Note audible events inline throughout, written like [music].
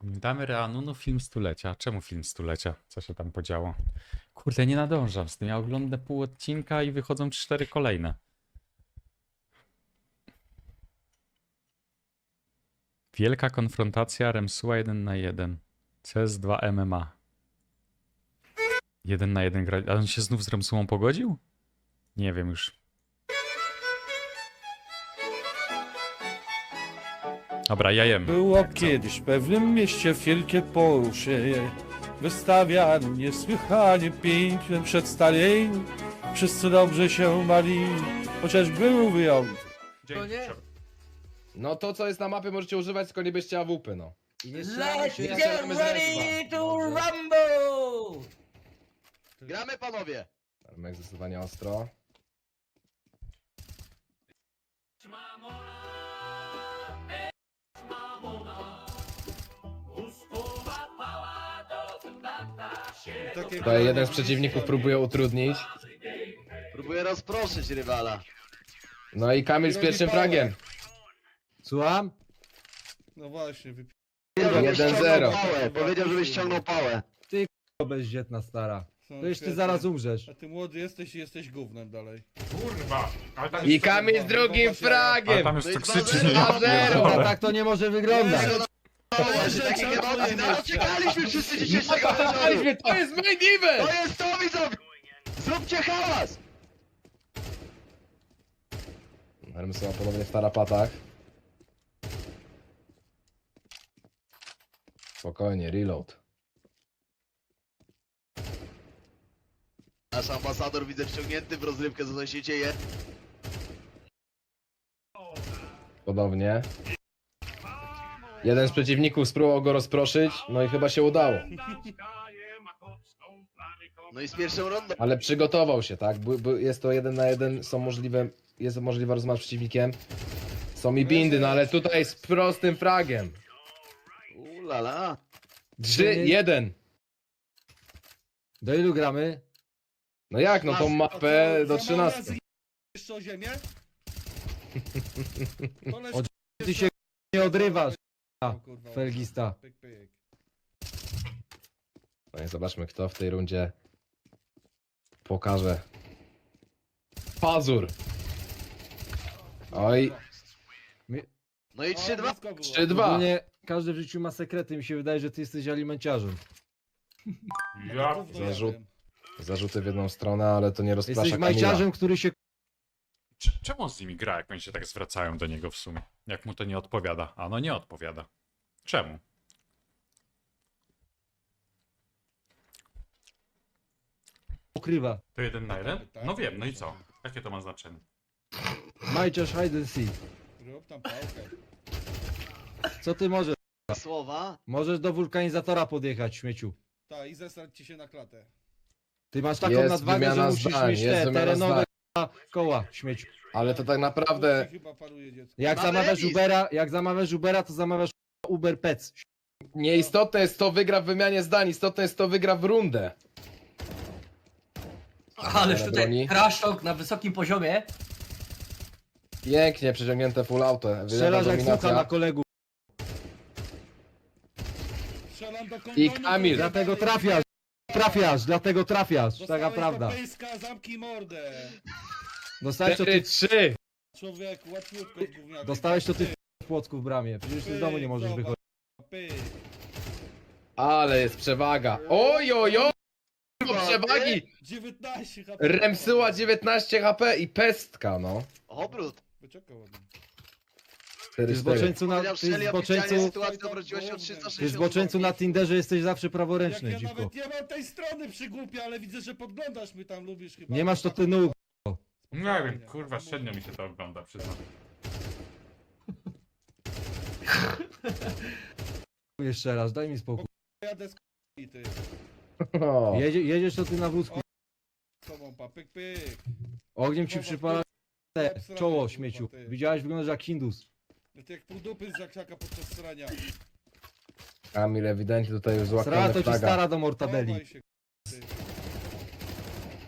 Damy Reanunu film stulecia. Czemu film stulecia? Co się tam podziało? Kurde, nie nadążam z tym. Ja oglądam pół odcinka i wychodzą cztery kolejne. Wielka konfrontacja Remsuła 1 na 1. CS2 MMA. 1 na 1 gra. A on się znów z Remsułą pogodził? Nie wiem już. Dobra, ja jem. Było kiedyś w pewnym mieście wielkie poruszenie. Wystawiano niesłychanie piękne przedstawienie. Wszyscy dobrze się bali, chociaż był wyjątek. To nie? No to co jest na mapie możecie używać, tylko nie bierzcie AWP, no. I nie strzelamy Let's się nie get strzelamy z ready to Dobrze. rumble! Gramy panowie! Armek zdecydowanie ostro. Tutaj jeden z przeciwników próbuje utrudnić. Próbuję rozproszyć rywala. No i Kamil z pierwszym fragiem. Słucham? No właśnie, wypi... Powiedział, żebyś 1-0. ściągnął pałę. Powiedział, żebyś ściągnął pałę. To bezdzietna stara. To jeszcze świetne. zaraz umrzesz. A ty młody jesteś i jesteś gównem dalej. Kurwa! Ale tam I Kamil z drugim ale fragiem. tam już jest toksycznie. dwa ja zero. Dobra, pierdolę. tak to nie może wyglądać. Że takie emocje, no czekaliśmy wszyscy dzisiejszego wieczoru. To jest main event! To jest to widzowie! Zróbcie hałas! Hermesowa ponownie w tarapatach. Spokojnie, reload. Nasz ambasador widzę wciągnięty w rozrywkę, co tam się dzieje. Podobnie. Jeden z przeciwników spróbował go rozproszyć, no i chyba się udało. No i z pierwszą rundą. Ale przygotował się, tak? Bu- bu- jest to jeden na jeden, są możliwe, jest możliwa rozmowa z przeciwnikiem. Są i bindy, no ale tutaj z prostym fragiem. Ulala. 3-1. Do ilu gramy? No jak, no tą mapę do 13. Jeszcze o ziemię? [laughs] Ty się nie odrywasz, O kurwa, felgista. Pyk, pyk. No i zobaczmy, kto w tej rundzie pokaże. Pazur. Oj, No i 3-2. blisko było. 3-2. Ogólnie każdy w życiu ma sekrety. Mi się wydaje, że ty jesteś alimenciarzem. Ja... Gówno Zarzut- jadłem. Zarzuty w jedną stronę, ale to nie rozprasza Jesteś Kamila. majciarzem, który się Czemu on z nimi gra, jak oni się tak zwracają do niego w sumie? Jak mu to nie odpowiada? A no nie odpowiada. Czemu? ukrywa. To jeden na jeden? No wiem, no i co? Jakie to ma znaczenie? Majciarz hide and seek. Rób tam pałkę. Co ty możesz? Słowa. Możesz do wulkanizatora podjechać, śmieciu. Tak, i zesrać ci się na klatę. Ty masz taką Jest nadwagę, że wymiana musisz zdań, mieć jest te wymiana terenowe. Koła. Ale to tak naprawdę Chyba paruje dziecko. Jak Mamy zamawiasz remis. Ubera, jak zamawiasz Ubera, to zamawiasz Uber Pets. nieistotne jest to wygra w wymianie zdań, istotne jest to wygra w rundę. Ależ Ale tutaj broni. trash talk na wysokim poziomie. Pięknie przeciągnięte full auto. Wylewa Strzelasz jak na dominacja. kolegów. Strzelam do kondonu, I Kamil. kurwa, Dlatego trafiasz. Trafiasz, dlatego trafiasz. Taka prawda. pyska, zamknij mordę. Dostałeś to ty, 4-3. Człowieku, łatwiutko z gówniakiem. dostałeś to ty w płocku w bramie. Przecież ty z domu nie możesz Pyk, wychodzić. Pyk. Ale jest przewaga. Oj, oj, oj. Przewagi. 19 HP. Remsyła 19 HP i pestka, no. Obrót. Wyczekał ładnie. Ty 4-4. zboczeńcu na, ty oficjalnie zboczeńcu, sytuacja obróciła się o 360 ty zboczeńcu na Tinderze jesteś zawsze Jak praworęczny, ja dziwko. nawet nie mam tej strony przygłupia, ale widzę, że podglądasz mnie tam, lubisz chyba. Nie masz to ty nóg. Nie wiem, kurwa, średnio mi się to ogląda, przyznam. [laughs] Jeszcze raz, daj mi spokój. Jadę z k***i, ty. O. [laughs] Jedzie, jedziesz to ty na wózku. Z tobą, pa, pyk, pyk. Ogniem ci przypala te czoło, śmieciu. Widziałeś, wyglądasz jak Hindus. Ty jak pół dupy z zakrzaka podczas strania. Kamil ewidentnie tutaj już Sra złapany to ci stara do mortabeli. Chowaj się, ty.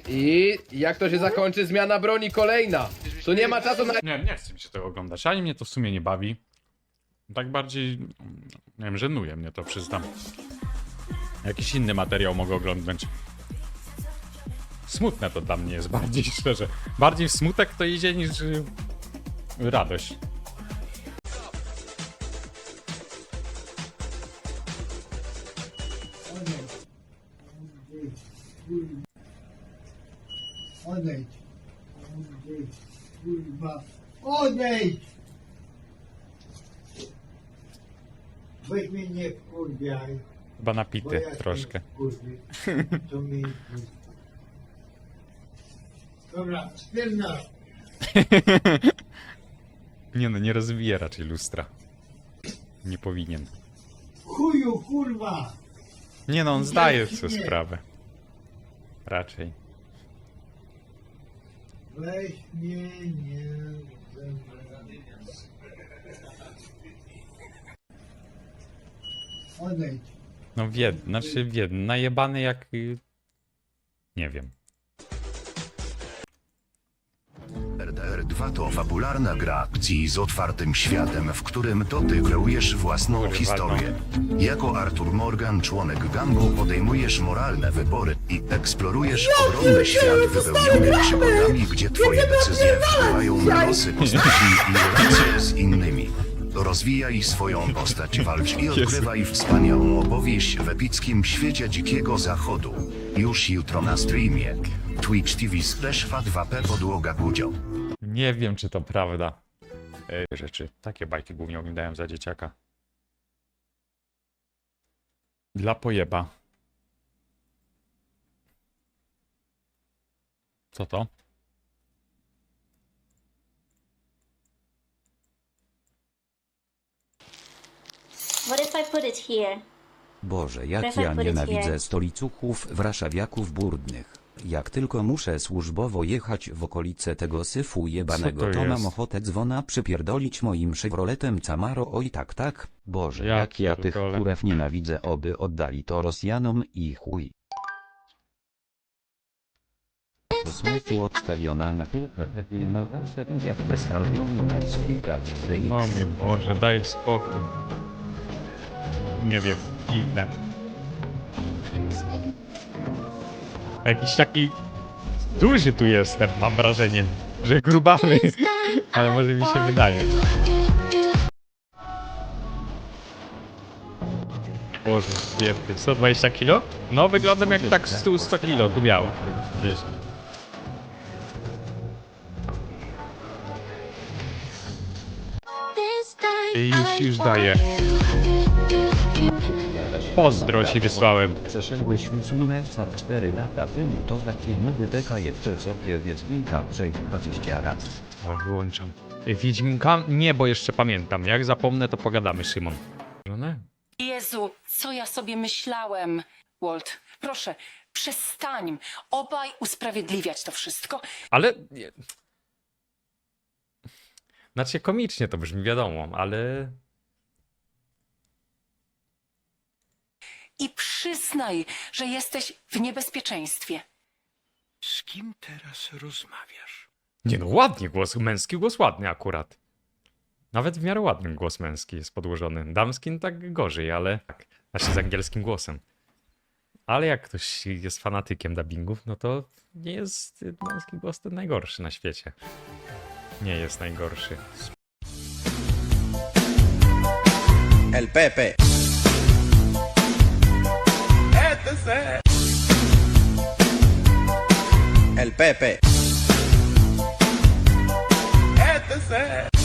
I jak to się zakończy? Zmiana broni kolejna. Tu nie ma czasu na... Nie, nie chce mi się tego oglądać, ani mnie to w sumie nie bawi. Tak bardziej, nie wiem, żenuje mnie to, przyznam. Jakiś inny materiał mogę oglądać. Smutne to dla mnie jest bardziej, [laughs] szczerze. Bardziej w smutek to idzie niż y, radość. Kurwa. Odejdź! Weź mnie nie wkurwiaj. Chyba bo napity ja troszkę. wkurwię. [laughs] To mi... Dobra, spierdolę. [laughs] Nie no, nie rozwija raczej lustra. Nie powinien. Chuju, kurwa! Nie no, on zdaje sobie sprawę. Raczej. Weź mnie nie... Odejdź. No wied, znaczy wied, najebany jak... Nie wiem. RDR 2 to fabularna gra akcji z otwartym światem, w którym to ty kreujesz własną Kurwa, historię. Jako Arthur Morgan, członek gangu, podejmujesz moralne wybory i eksplorujesz ogromny świat wypełniony przygodami, gdzie twoje decyzje wpływają na losy postaci i relacje z innymi. Rozwijaj swoją postać, walcz i odkrywaj wspaniałą opowieść w epickim świecie dzikiego zachodu. Już jutro na streamie. Twitch TV slash 2P podłoga Gudzio. Nie wiem, czy to prawda. Rzeczy. Takie bajki głównie oglądałem za dzieciaka. Dla pojeba. Co to? What if I put it here? Boże, jak ja it nienawidzę here. stolicuchów wraszawiaków burdnych. Jak tylko muszę służbowo jechać w okolice tego syfu jebanego, to to mam jest? ochotę dzwona przypierdolić moim Chevroletem Camaro oj tak tak. Boże, Ja jak ja tych kurew nienawidzę, oby oddali to Rosjanom i chuj. Do smyku odstawiona na No mnie Boże, daj spokój. Nie wiem, dziwne. Jakiś taki duży tu jestem, mam wrażenie, że grubawy, [laughs] ale może mi się wydaje. Boże, świetny. 120 kilo? No wyglądam jak tak 100, 100 kilo tu. Wiesz. I już, już daję. Pozdro ci wysłałem. Przeszedłeś za 4 lata temu, to taki nowy deka jeszcze sobie Wiedźminka przejść 20 razy. O, wyłączam. Wiedźminka? Nie, bo jeszcze pamiętam. Jak zapomnę, to pogadamy, Szymon. Jezu, co ja sobie myślałem? Walt, proszę, przestań obaj usprawiedliwiać to wszystko Ale... Znaczy komicznie to brzmi, wiadomo, ale... i przyznaj, że jesteś w niebezpieczeństwie. Z kim teraz rozmawiasz? Nie no, ładnie głos, męski głos ładny akurat. Nawet w miarę ładny głos męski jest podłożony. Damski no tak gorzej, ale... Tak, znaczy z angielskim głosem. Ale jak ktoś jest fanatykiem dubbingów, no to nie jest męski głos ten najgorszy na świecie. Nie jest najgorszy. El Pepe. El Pepe. Este